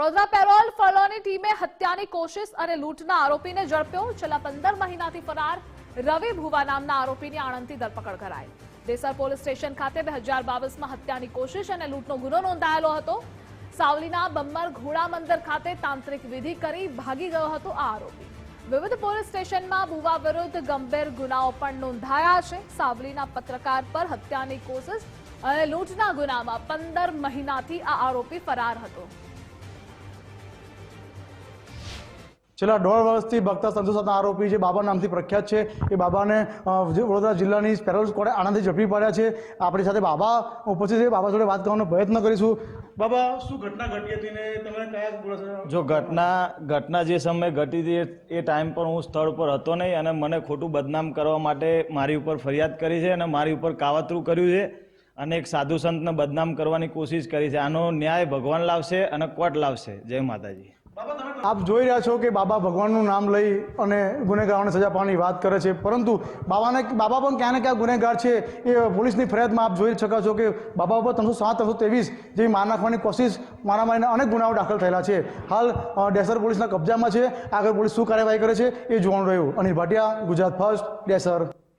Vadodara parole ફલોની ટીમે હત્યાની કોશિશ અને લૂંટના આરોપીને ઝડપ્યો. છેલ્લા પંદર મહિનાથી ફરાર રવિ ભુવા નામના આરોપીની આણંદથી ધરપકડ કરાઈ. દેસર પોલીસ સ્ટેશન ખાતે બે હજાર બાવીસમાં હત્યાની કોશિશ અને લૂંટનો ગુનો નોંધાયેલો હતો. સાવલીના બમ્મર ઘોડા મંદિર ખાતે તાંત્રિક વિધિ કરી ભાગી ગયો હતો આ આરોપી. વિવિધ પોલીસ સ્ટેશનમાં ભુવા વિરુદ્ધ ગંભીર ગુનાઓ પણ નોંધાયા છે. સાવલીના પત્રકાર પર હત્યાની કોશિશ અને લૂંટના ગુનામાં પંદર મહિનાથી આ આરોપી ફરાર હતો. છેલ્લા દોઢ વર્ષથી ભક્ત સંતોષના આરોપી જે બાબા નામથી પ્રખ્યાત છે, એ બાબાને જે વડોદરા જિલ્લાની પેરોલ કોર્ટે આણંદથી ઝડપી પડ્યા છે. આપણી સાથે બાબા ઉપસ્થિત છે. બાબા જોડે વાત કરવાનો પ્રયત્ન કરીશું. બાબા, શું ઘટના ઘટી હતી ને તમે કયા જો ઘટના ઘટના જે સમયે ઘટી હતી એ ટાઈમ પર હું સ્થળ પર હતો નહીં અને મને ખોટું બદનામ કરવા માટે મારી ઉપર ફરિયાદ કરી છે અને મારી ઉપર કાવતરું કર્યું છે અને એક સાધુ સંતને બદનામ કરવાની કોશિશ કરી છે. આનો ન્યાય ભગવાન લાવશે અને કોર્ટ લાવશે. જય માતાજી. આપ જોઈ રહ્યા છો કે બાબા ભગવાનનું નામ લઈ અને ગુનેગારોને સજા પાવાની વાત કરે છે. પરંતુ બાબાને, બાબા પણ ક્યાં ને ક્યાં ગુનેગાર છે એ પોલીસની ફરિયાદમાં આપ જોઈ શકો છો કે બાબા ઉપર ત્રણસો સાત, ત્રણસો ત્રેવીસ જેવી માર નાખવાની કોશિશ મારામારીના અનેક ગુનાઓ દાખલ થયેલા છે. હાલ ડેસર પોલીસના કબજામાં છે. આગળ પોલીસ શું કાર્યવાહી કરે છે એ જોવાનું રહ્યું. અનિલ ભાટિયા, ગુજરાત ફર્સ્ટ ડેસર.